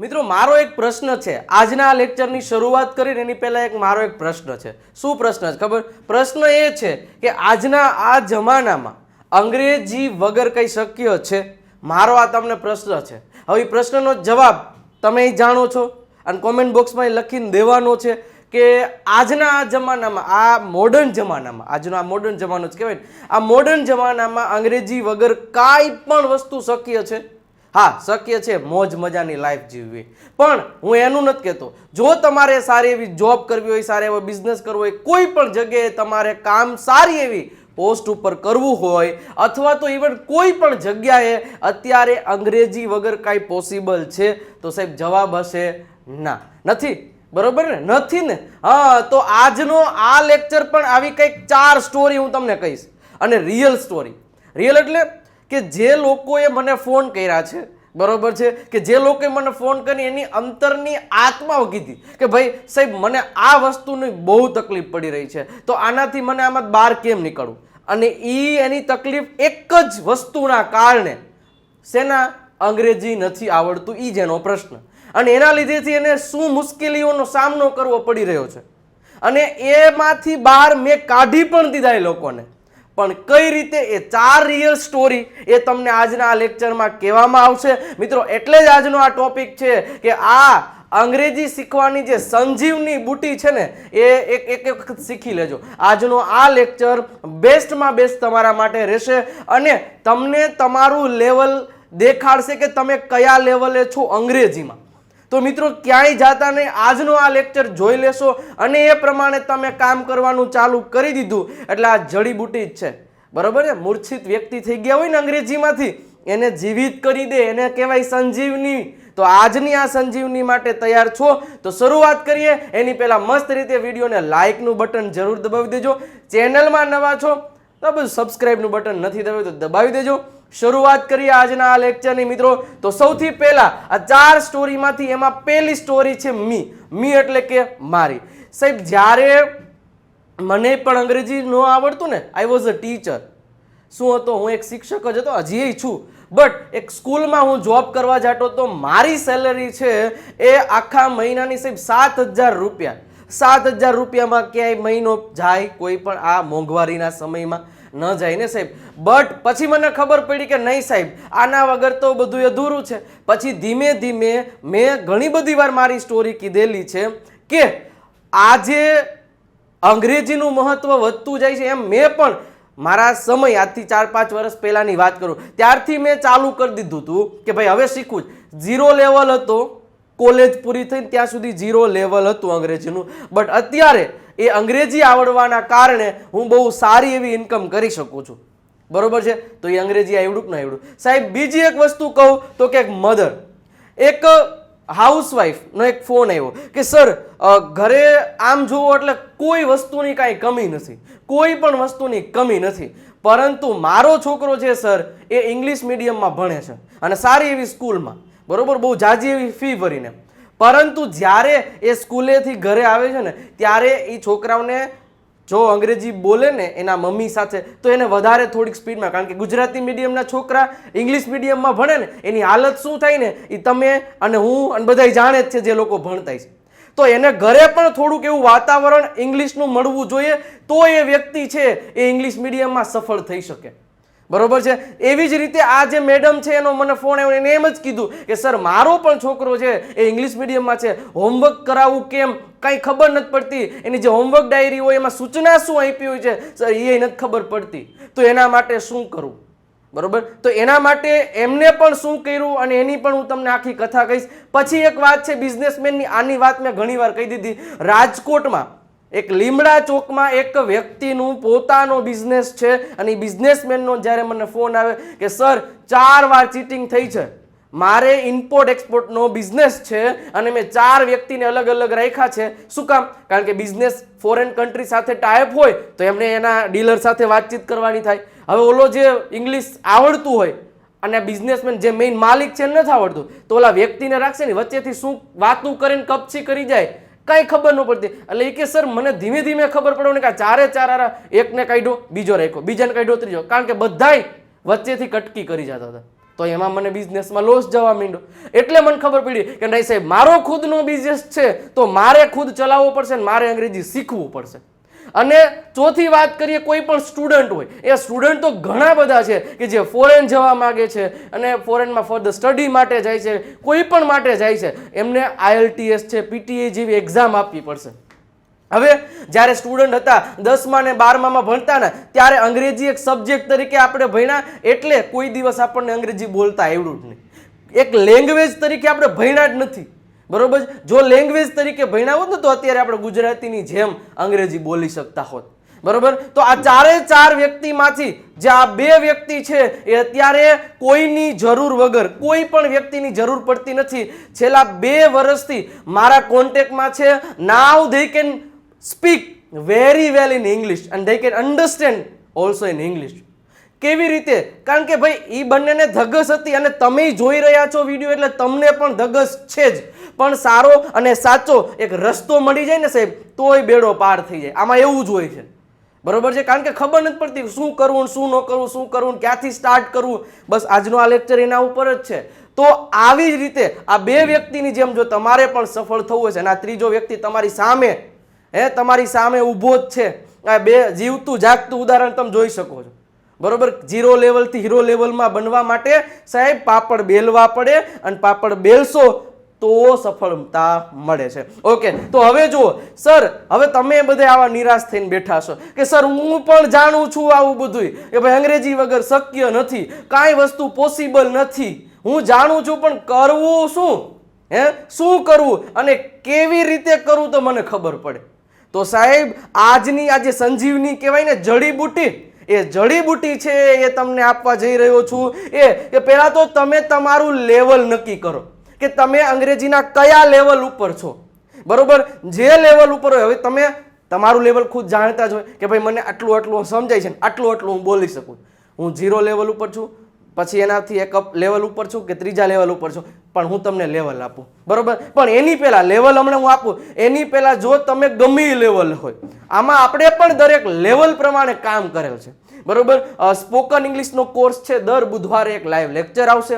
મિત્રો, મારો એક પ્રશ્ન છે. આજના લેક્ચરની શરૂઆત કરીને એની પહેલાં એક મારો એક પ્રશ્ન છે. શું પ્રશ્ન છે? ખબર? પ્રશ્ન એ છે કે આજના આ જમાનામાં અંગ્રેજી વગર કંઈ શક્ય છે? મારો આ તમને પ્રશ્ન છે. હવે એ પ્રશ્નનો જવાબ તમે જાણો છો અને કોમેન્ટ બોક્સમાં એ લખીને દેવાનો છે કે આજના આ જમાનામાં, આ મોડર્ન જમાનામાં, આજનો આ મોડર્ન જમાનો જ કહેવાય આ મોડર્ન જમાનામાં અંગ્રેજી વગર કાંઈ પણ વસ્તુ શક્ય છે? હા, શક્ય છે મોજ મજાની લાઈફ જીવવી. પણ હું એનું નથી કહેતો. જો તમારે સારી એવી જોબ કરવી હોય, સારા એવો બિઝનેસ કરવો હોય, કોઈ પણ જગ્યાએ તમારે કામ સારી એવી પોસ્ટ ઉપર કરવું હોય, અથવા તો ઇવન કોઈ પણ જગ્યાએ અત્યારે અંગ્રેજી વગર કાંઈ પોસિબલ છે, તો સાહેબ જવાબ હશે ના. નથી. બરોબર ને? નથી ને? હા, તો આજનો આ લેક્ચર પણ આવી કંઈક ચાર સ્ટોરી હું તમને કહીશ. અને રિયલ સ્ટોરી રિયલ એટલે કે જે લોકોએ મને ફોન કર્યા છે, બરોબર છે? કે જે લોકોએ મને ફોન કરી એની અંતરની આત્માઓ કીધી કે ભાઈ, સાહેબ, મને આ વસ્તુની બહુ તકલીફ પડી રહી છે, તો આનાથી મને આમાં બહાર કેમ નીકળવું? અને એ એની તકલીફ એક જ વસ્તુના કારણે શેના અંગ્રેજી નથી આવડતું એ જેનો પ્રશ્ન. અને એના લીધેથી એને શું મુશ્કેલીઓનો સામનો કરવો પડી રહ્યો છે? અને એમાંથી બહાર મેં કાઢી પણ દીધા એ લોકોને. પણ કઈ રીતે એ ચાર રિયલ સ્ટોરી એ તમને આજના આ લેક્ચરમાં કહેવામાં આવશે? મિત્રો, એટલે જ આજનો આ ટોપિક છે કે આ અંગ્રેજી શીખવાની જે સંજીવની બુટી છે ને, એ એક એક વખત શીખી લેજો. આજનો આ લેક્ચર બેસ્ટમાં બેસ્ટ તમારા માટે રહેશે અને તમને તમારું લેવલ દેખાડશે કે તમે કયા લેવલે છો અંગ્રેજીમાં. તો મિત્રો ક્યાંય જાતા નહીં. આજનો આ લેક્ચર જોઈ લેશો અને એ પ્રમાણે તમે કામ કરવાનું ચાલુ કરી દીધું. એટલે આ જડીબુટી જ છે. બરોબર ને મૂર્છિત વ્યક્તિ થઈ ગયા હોય ને અંગ્રેજીમાંથી, એને જીવિત કરી દે. એને કહેવાય સંજીવની. તો આજની આ સંજીવની માટે તૈયાર છો? તો શરૂઆત કરીએ. એની પહેલાં મસ્ત રીતે વિડીયોને લાઇકનું બટન જરૂર દબાવી દેજો. ચેનલમાં નવા છો તો બધું સબસ્ક્રાઈબનું બટન નથી દબાવ્યું તો દબાવી દેજો. શરૂઆત કરીએ આજના આ લેક્ચરની મિત્રો. તો સૌથી પહેલા આ ચાર સ્ટોરીમાંથી એમાં પહેલી સ્ટોરી છે મી. મી એટલે કે મારી. સાહેબ, જ્યારે મને પણ અંગ્રેજી ન આવડતું ને આઈ વોઝ અ ટીચર શું હતો? હું એક શિક્ષક જ હતો, હજી છું. બટ એક સ્કૂલમાં હું જોબ કરવા જતો તો મારી સેલરી છે એ આખા મહિનાની સાહેબ સાત હજાર રૂપિયા. સાત હજાર રૂપિયામાં ક્યાંય મહિનો જાય કોઈ પણ આ મોંઘવારીના સમયમાં. ન જાય ને સાહેબ. બટ પછી મને ખબર પડી કે નહીં સાહેબ, આના વગર તો બધું અધૂરું છે. પછી ધીમે ધીમે મેં ઘણી બધી વાર મારી સ્ટોરી કીધેલી છે કે આજે અંગ્રેજીનું મહત્વ વધતું જાય છે એમ મેં પણ મારા સમય, આજથી ચાર પાંચ વર્ષ પહેલાંની વાત કરું. ત્યારથી મેં ચાલુ કરી દીધું હતું કે ભાઈ હવે શીખવું જ ઝીરો લેવલ હતો. કોલેજ પૂરી થઈને ત્યાં સુધી ઝીરો લેવલ હતું અંગ્રેજીનું. બટ અત્યારે એ અંગ્રેજી આવડવાના કારણે હું બહુ સારી એવી ઇન્કમ કરી શકું છું. બરોબર છે? તો એ અંગ્રેજી આવડું કે ના આવડું? સાહેબ, બીજી એક વસ્તુ કહું તો કે મધર એક હાઉસવાઈફનો એક ફોન આવ્યો કે સર ઘરે આમ જુઓ એટલે કોઈ વસ્તુની કાંઈ કમી નથી. કોઈ પણ વસ્તુની કમી નથી. પરંતુ મારો છોકરો છે સર એ ઇંગ્લિશ મીડિયમમાં ભણે છે અને સારી એવી સ્કૂલમાં બરોબર? બહુ જાજી એવી ફી ભરીને. પરંતુ જ્યારે એ સ્કૂલેથી ઘરે આવે છે ને, ત્યારે એ છોકરાઓને જો અંગ્રેજી બોલે ને એના મમ્મી સાથે, તો એને વધારે થોડીક સ્પીડમાં. કારણ કે ગુજરાતી મીડિયમના છોકરા ઇંગ્લિશ મીડિયમમાં ભણે ને, એની હાલત શું થાય ને એ તમે અને હું અને બધાય જાણે જ છે જે લોકો ભણતા છે. તો એને ઘરે પણ થોડુંક એવું વાતાવરણ ઇંગ્લિશનું મળવું જોઈએ, તો એ વ્યક્તિ છે એ ઇંગ્લિશ મીડિયમમાં સફળ થઈ શકે. બરોબર છે? એવી જ રીતે આ જે મેડમ છે, એનો મને ફોન આવ્યો એને એમ જ કીધું કે સર મારો પણ છોકરો છે, એ ઇંગ્લિશ મીડિયમમાં છે. હોમવર્ક કરાવવું કેમ? કાંઈ ખબર નથી પડતી. એની જે હોમવર્ક ડાયરી હોય, એમાં સૂચના શું આપી હોય છે? સર એ નથી ખબર પડતી. તો એના માટે શું કરવું બરોબર? તો એના માટે એમને પણ શું કર્યું અને એની પણ હું તમને આખી કથા કહીશ. પછી એક વાત છે બિઝનેસમેનની આની વાત મેં ઘણીવાર કહી દીધી. રાજકોટમાં એક લીમડા ચોકમાં એક વ્યક્તિનું પોતાનો બિઝનેસ છે અને એ બિઝનેસમેનનો જ્યારે મને ફોન આવે કે, સર, ચાર વાર ચીટિંગ થઈ છે. મારે ઇમ્પોર્ટ એક્સપોર્ટનો બિઝનેસ છે અને મેં ચાર વ્યક્તિને અલગ અલગ રાખ્યા છે. શું કામ? કારણ કે બિઝનેસ ફોરેન કન્ટ્રી સાથે ટાઈપ હોય તો એમને એના ડીલર સાથે વાતચીત કરવાની થાય. હવે ઓલો જે ઇંગ્લિશ આવડતું હોય અને બિઝનેસમેન જે મેઇન માલિક છે એને નથી આવડતું. તો ઓલા વ્યક્તિને રાખશે ને, વચ્ચેથી શું વાતું કરીને કપચી કરી જાય. કાંઈ ખબર ન પડતી. એટલે એ કે, સર, મને ધીમે ધીમે ખબર પડવાની કે ચારે ચાર આરા એકને કાઢ્યો, બીજો રાખ્યો, બીજાને કાઢ્યો, ત્રીજો. કારણ કે બધાય વચ્ચેથી કટકી કરી જતા હતા. તો એમાં મને બિઝનેસમાં લોસ જવા માંડ્યો. એટલે મને ખબર પડી કે નહીં સાહેબ, મારો ખુદનો બિઝનેસ છે, તો મારે ખુદ ચલાવવો પડશે ને મારે અંગ્રેજી શીખવું પડશે. અને ચોથી વાત કરીએ, કોઈ પણ સ્ટુડન્ટ હોય, એ સ્ટુડન્ટ તો ઘણા બધા છે કે જે ફોરેન જવા માગે છે અને ફોરેનમાં ફર્ધર સ્ટડી માટે જાય છે, કોઈ પણ માટે જાય છે, એમને આઈએલટીએસ છે પીટીએ જેવી એક્ઝામ આપવી પડશે. હવે જ્યારે સ્ટુડન્ટ હતા, દસમા ને બારમામાં ભણતા ને, ત્યારે અંગ્રેજી એક સબ્જેક્ટ તરીકે આપણે ભણ્યા, એટલે કોઈ દિવસ આપણને અંગ્રેજી બોલતા આવડ્યું જ નહીં. એક લેંગ્વેજ તરીકે આપણે ભણ્યા જ નથી. બરોબર? જો લેંગ્વેજ તરીકે ભણ્યા હોત ને, તો અત્યારે આપણે ગુજરાતીની જેમ અંગ્રેજી બોલી શકતા હોત. બરોબર? તો આ ચારે ચાર વ્યક્તિમાંથી જે આ બે વ્યક્તિ છે, એ અત્યારે કોઈની જરૂર વગર, કોઈ પણ વ્યક્તિની જરૂર પડતી નથી. છેલ્લા બે વર્ષથી મારા કોન્ટેક્ટમાં છે now they can speak very well in English and they can understand also in English કેવી રીતે? કારણ કે ભાઈ એ બંનેને ધગસ હતી અને તમે જોઈ રહ્યા છો વીડિયો, એટલે તમને પણ ધગસ છે જ. પણ સારો અને સાચો એક રસ્તો મળી જાય ને સાહેબ, તોય બેડો પાર થઈ જાય. આમાં એવું જ હોય છે. બરોબર છે? કારણ કે ખબર નથી પડતી શું કરવું શું ન કરવું, શું કરવું ક્યાંથી સ્ટાર્ટ કરવું? બસ આજનો આ લેક્ચર એના ઉપર જ છે. તો આવી જ રીતે આ બે વ્યક્તિની જેમ જો તમારે પણ સફળ થવું છે અને આ ત્રીજો વ્યક્તિ તમારી સામે, હે, તમારી સામે ઊભો જ છે. આ બે જીવતું, જાગતું ઉદાહરણ તમે જોઈ શકો છો. બરોબર? ઝીરો લેવલથી હીરો લેવલમાં બનવા માટે સાહેબ પાપડ બેલવા પડે અને પાપડ બેલશો તો સફળતા મળે છે. ઓકે, તો હવે જુઓ, સર, હવે તમે બધે આવા નિરાશ થઈને બેઠા છો કે સર, હું પણ જાણું છું આવું બધું કે ભાઈ અંગ્રેજી વગર શક્ય નથી, કાંઈ વસ્તુ પોસિબલ નથી. હું જાણું છું, પણ કરવું શું? હે? શું કરવું? અને કેવી રીતે કરવું તો મને ખબર પડે. તો સાહેબ, આજની આ જે સંજીવની કહેવાય ને જડીબુટી એ જડીબુટી છે એ તમને આપવા જઈ રહ્યો છું. એ કે પહેલાં તો તમે તમારું લેવલ નક્કી કરો. કે તમે અંગ્રેજીના કયા લેવલ ઉપર છો? બરોબર? જે લેવલ ઉપર હોય, હવે તમે તમારું લેવલ ખુદ જાણતા જ હોય કે ભાઈ મને આટલું આટલું સમજાય છે ને આટલું આટલું હું બોલી શકું. હું ઝીરો લેવલ ઉપર છું, પછી એનાથી એક અપ લેવલ ઉપર છું કે ત્રીજા લેવલ ઉપર છું, પણ હું તમને લેવલ આપું. બરોબર? પણ એની પહેલાં લેવલ હમણાં હું આપું. એની પહેલાં જો તમે ગમે લેવલ હોય, આમાં આપણે પણ દરેક લેવલ પ્રમાણે કામ કરેલ છે. બરોબર? સ્પોકન ઇંગ્લિશનો કોર્સ છે, દર બુધવારે એક લાઈવ લેક્ચર આવશે.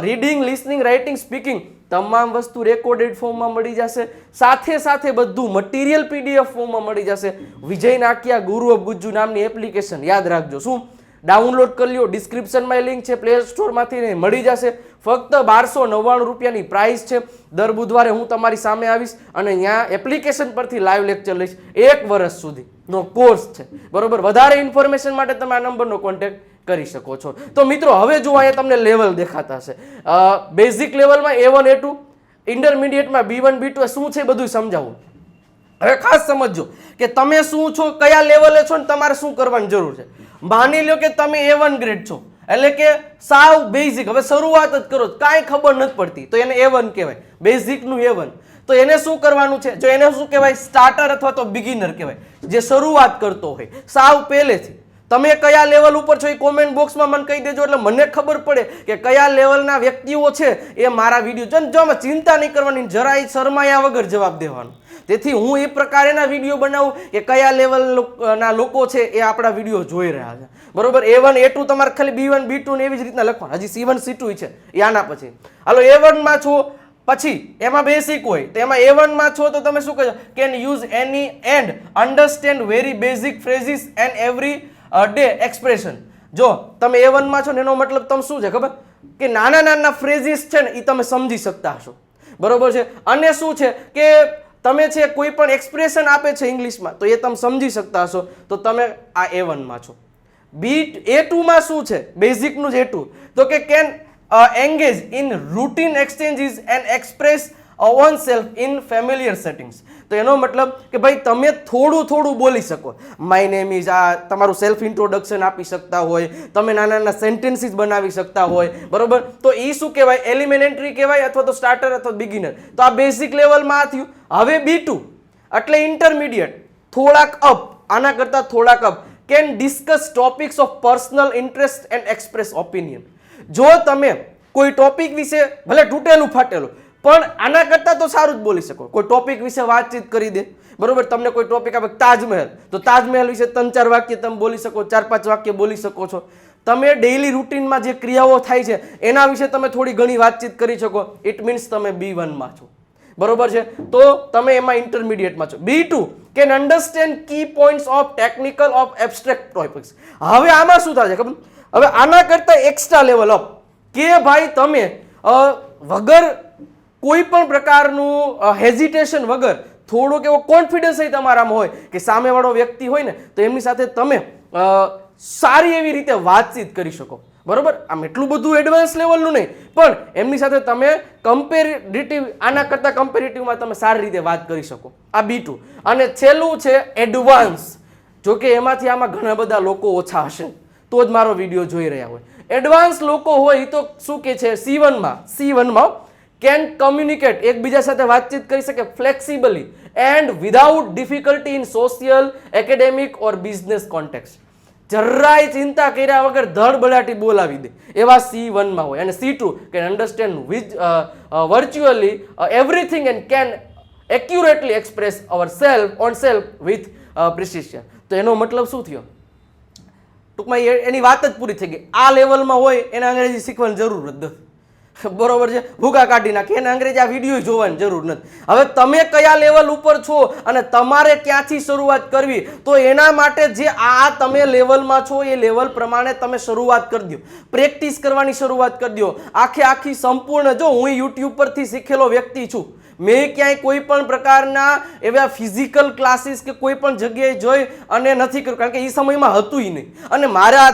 રીડિંગ લિસનિંગ રાઇટિંગ સ્પીકિંગ તમામ વસ્તુ રેકોર્ડેડ ફોર્મમાં મળી જશે. સાથે સાથે બધું મટીરિયલ પીડીએફ ફોર્મમાં મળી જશે. વિજય નાકિયા, ગુરુ ઓફ ગુજ્જુ નામની એપ્લિકેશન યાદ રાખજો. શું? ડાઉનલોડ કરી લ્યો. ડિસ્ક્રિપ્શનમાં લિંક છે. પ્લે સ્ટોરમાંથી મળી જશે. ફક્ત બારસો નવ્વાણું રૂપિયાની પ્રાઇસ છે. દર બુધવારે હું તમારી સામે આવીશ અને ત્યાં એપ્લિકેશન પરથી લાઈવ લેક્ચર લઈશ. એક વર્ષ સુધીનો કોર્સ છે. બરોબર? વધારે ઇન્ફોર્મેશન માટે તમે આ નંબરનો કોન્ટેક્ટ કરી શકો છો. તો મિત્રો, હવે જો અહીંયા તમને લેવલ દેખાતા હશે. બેઝિક લેવલમાં એ વન એ ટુ ઇન્ટરમીડિયેટમાં બી વન બી ટુ શું છે બધું સમજાવું. હવે ખાસ સમજજો કે તમે શું છો, કયા લેવલે છો ને તમારે શું કરવાની જરૂર છે. માની લો કે તમે એ વન ગ્રેડ છો, એટલે કે સાવ બેઝિક હવે શરૂઆત જ કરો, કાંઈ ખબર નથી પડતી. તો એને એ વન કહેવાય બેઝિકનું એ વન તો એને શું કરવાનું છે? જો એને શું કહેવાય? સ્ટાર્ટર અથવા તો બિગિનર કહેવાય. જે શરૂઆત કરતો હોય, સાવ પહેલેથી. તમે કયા લેવલ ઉપર છો એ કોમેન્ટ બોક્સમાં મને કહી દેજો એટલે મને ખબર પડે કે કયા લેવલના વ્યક્તિઓ છે એ મારા વીડિયો જો જો ચિંતા નહીં કરવાની, જરાય શરમાયા વગર જવાબ દેવાનો. તેથી હું એ પ્રકારેના વીડિયો બનાવું કે કયા લેવલના લોકો છે એ આપણા વીડિયો જોઈ રહ્યા છે. બરોબર? એ વન એ ટુ તમારે ખાલી બી વન બી ટુ ને એવી જ રીતના લખવાનું. હજી સી વન સી ટુ છે. એ આના પછી. હાલો એ વનમાં છો. પછી, એમાં બેસિક હોય. તો એમાં એ વનમાં છો તો તમે શું કહો can use any and understand very basic phrases and every day expression. જો તમે એ વનમાં છો ને એનો મતલબ તમે શું છે ખબર? કે નાના નાના ફ્રેઝિસ છે ને એ તમે સમજી શકતા હશો. બરોબર છે? અને શું છે કે તમે છે કોઈ પણ એક્સપ્રેશન આપે છે ઇંગ્લિશમાં, તો એ તમે સમજી શકતા હશો. તો તમે આ એ વનમાં છો. બી એ ટુમાં શું છે? બેઝિકનું જ એ ટુ તો કે can engage in routine exchanges and express own self in familiar settings તો એનો મતલબ કે ભાઈ તમે થોડું થોડું બોલી શકો. માય નેમ ઇઝ આ, તમારું સેલ્ફ ઇન્ટ્રોડક્શન આપી શકતા હોય, તમે નાના નાના સેન્ટેન્સીસ બનાવી શકતા હોય, બરોબર? તો એ શું કહેવાય? એલિમેન્ટરી કહેવાય અથવા તો સ્ટાર્ટર અથવા બિગિનર તો આ બેઝિક લેવલમાં આ થયું. હવે બી ટુ એટલે ઇન્ટરમીડિયેટ થોડાક અપ આના કરતાં થોડાક up can discuss topics of personal interest and express opinion જો તમે કોઈ ટોપિક વિશે ભલે તૂટેલું, ફાટેલું પણ આના કરતાં તો સારું જ બોલી શકો. કોઈ ટોપિક વિશે વાતચીત કરી દે. બરોબર? તમને કોઈ ટોપિક આપે તાજમહેલ. તો તાજમહેલ વિશે ત્રણ ચાર વાક્ય તમે બોલી શકો, ચાર પાંચ વાક્ય બોલી શકો છો. તમે ડેઈલી રૂટીનમાં જે ક્રિયાઓ થાય છે, એના વિશે તમે થોડી ઘણી વાતચીત કરી શકો. ઇટ મીન્સ તમે બી વનમાં છો. બરોબર છે? તો તમે એમાં ઇન્ટરમીડિયેટમાં છો. B two can understand key points of technical of abstract topics હવે આમાં શું થાય છે ખબર? હવે આના કરતાં એક્સ્ટ્રા લેવલ અપ કે ભાઈ તમે વગર કોઈ પણ પ્રકારનું હેઝિટેશન વગર થોડોક એવો કોન્ફિડન્સ તમારામાં હોય કે સામેવાળો વ્યક્તિ હોય ને, તો એમની સાથે તમે સારી એવી રીતે વાતચીત કરી શકો. બરોબર? આમ એટલું બધું એડવાન્સ લેવલનું નહીં, પણ એમની સાથે તમે કમ્પેરેટિવ આના કરતાં કમ્પેરેટિવમાં તમે સારી રીતે વાત કરી શકો. આ બી ટુ અને છેલ્લું છે એડવાન્સ જો કે એમાંથી આમાં ઘણા બધા લોકો ઓછા હશે. તો જ મારો વીડિયો જોઈ રહ્યા હોય. એડવાન્સ લોકો હોય તો શું કે છે? સી વનમાં સી વનમાં કેન કમ્યુનિકેટ એકબીજા સાથે વાતચીત કરી શકે flexibly and without difficulty in social academic or business contact જરાય ચિંતા કર્યા વગર ધડ બળાટી બોલાવી દે. એવા સી વનમાં હોય. અને C two can understand which virtually everything and can accurately express our self on self with precision તો એનો મતલબ શું થયો? ટૂંકમાં એની વાત જ પૂરી થઈ ગઈ. આ લેવલમાં હોય, એને અંગ્રેજી શીખવાની જરૂર જ નથી. બરોબર છે? ભૂકા કાઢી નાખે. એને અંગ્રેજી આ વીડિયો જોવાની જરૂર નથી. હવે તમે કયા લેવલ ઉપર છો અને તમારે ક્યાંથી શરૂઆત કરવી, તો એના માટે જે આ તમે લેવલમાં છો, એ લેવલ પ્રમાણે તમે શરૂઆત કરી દો. પ્રેક્ટિસ કરવાની શરૂઆત કરી દો. આખે આખી સંપૂર્ણ જો હું યુટ્યુબ પરથી શીખેલો વ્યક્તિ છું મેં ક્યાંય કોઈ પણ પ્રકારના એવા ફિઝિકલ ક્લાસીસ કે કોઈ પણ જગ્યાએ જોઈ અને નથી કર્યું. કારણ કે એ સમયમાં હતું નહીં. અને મારા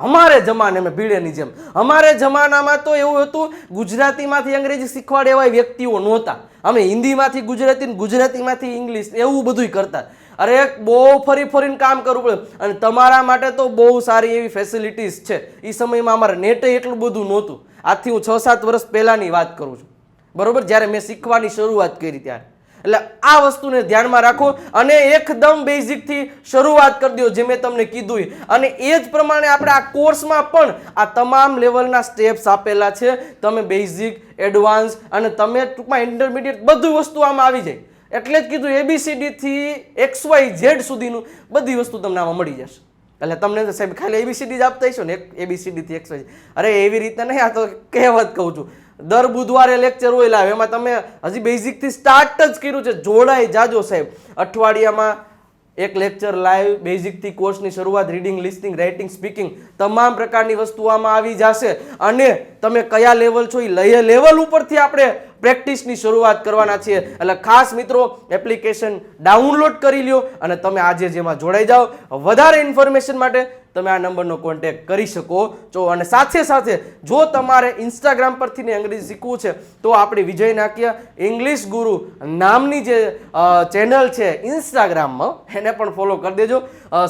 અમારે જમાને મેં ભીડેની જેમ. અમારે જમાનામાં તો એવું હતું, ગુજરાતીમાંથી અંગ્રેજી શીખવાડે એવા વ્યક્તિઓ નહોતા. અમે હિન્દીમાંથી ગુજરાતી ગુજરાતીમાંથી ઇંગ્લિશ એવું બધુંય કરતા. અરે બહુ ફરી ફરીને કામ કરવું પડે. અને તમારા માટે તો બહુ સારી એવી ફેસિલિટીઝ છે. એ સમયમાં અમારે નેટે એટલું બધું નહોતું. આજથી હું છ સાત વર્ષ પહેલાંની વાત કરું છું. બરોબર? જ્યારે મેં શીખવાની શરૂઆત કરી ત્યારે. એટલે આ વસ્તુને ધ્યાનમાં રાખો અને એકદમ બેઝિકથી શરૂઆત કરી દો, જે મેં તમને કીધું. અને એ જ પ્રમાણે આપણે આ કોર્સમાં પણ આ તમામ લેવલના સ્ટેપ્સ આપેલા છે. તમે બેઝિક એડવાન્સ અને તમે ટૂંકમાં ઇન્ટરમીડિયેટ બધું વસ્તુ આમાં આવી જાય. એટલે જ કીધું એબીસીડીથી એક્સ વાય ઝેડ સુધીનું બધી વસ્તુ તમને આમાં મળી જશે. એટલે તમને સાહેબ ખાલી એબીસીડી જ આપતા હશો ને? એબીસીડીથી એક્સ વાય અરે, એવી રીતે નહીં, આ તો કહેવત કહું છું. દર બુધવારે લેક્ચર હોય લાવે. એમાં તમે હજી બેઝિકથી સ્ટાર્ટ જ કર્યું છે. જોડાઈ જાજો સાહેબ. અઠવાડિયામાં એક લેક્ચર લાઈવ બેઝિકથી કોર્સની શરૂઆત રીડિંગ લિસનિંગ રાઇટિંગ સ્પીકિંગ તમામ પ્રકારની વસ્તુ આમાં આવી જશે. અને તમે કયા લેવલ છો એ લઈએ લેવલ ઉપરથી આપણે પ્રેક્ટિસની શરૂઆત કરવાના છીએ. એટલે ખાસ મિત્રો એપ્લિકેશન ડાઉનલોડ કરી લ્યો અને તમે આજે જેમાં જોડાઈ જાઓ. વધારે ઇન્ફોર્મેશન માટે તમે આ નંબરનો કોન્ટેક્ટ કરી શકો. છો અને સાથે સાથે જો તમારે ઇન્સ્ટાગ્રામ પરથી ને અંગ્રેજી શીખવું છે, તો આપણી વિજય નાક્ય ઇંગ્લિશ ગુરુ નામની જે ચેનલ છે ઇન્સ્ટાગ્રામમાં એને પણ ફોલો કરી દેજો.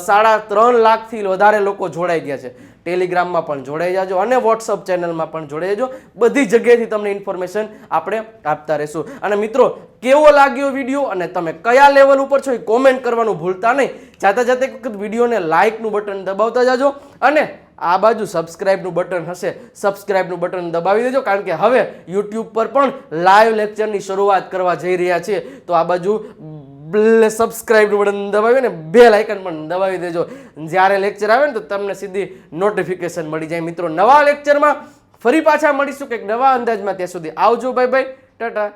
સાડા ત્રણ લાખથી વધારે લોકો જોડાઈ ગયા છે. ટેલિગ્રામમાં પણ જોડાઈ જાજો અને વોટ્સઅપ ચેનલમાં પણ જોડાઈ જજો. બધી જગ્યાએથી તમને ઇન્ફોર્મેશન આપણે આપતા રહીશું. અને મિત્રો, કેવો લાગ્યો વીડિયો અને તમે કયા લેવલ ઉપર છો એ કોમેન્ટ કરવાનું ભૂલતા નહીં. જાતે જાતે વખત વિડીયોને લાઇકનું બટન દબાવતા જાજો અને આ બાજુ સબસ્ક્રાઇબનું બટન હશે. સબસ્ક્રાઇબનું બટન દબાવી દેજો કારણ કે હવે યુટ્યુબ પર પણ લાઈવ લેક્ચરની શરૂઆત કરવા જઈ રહ્યા છીએ. તો આ બાજુ સબસ્ક્રાઇબનું બટન દબાવી ને બે આઇકન પણ દબાવી દેજો. જ્યારે લેક્ચર આવે ને તો તમને સીધી નોટિફિકેશન મળી જાય. મિત્રો, નવા લેક્ચરમાં ફરી પાછા મળીશું. કંઈક નવા અંદાજમાં ત્યાં સુધી આવજો. ભાઈ ભાઈ ટાટા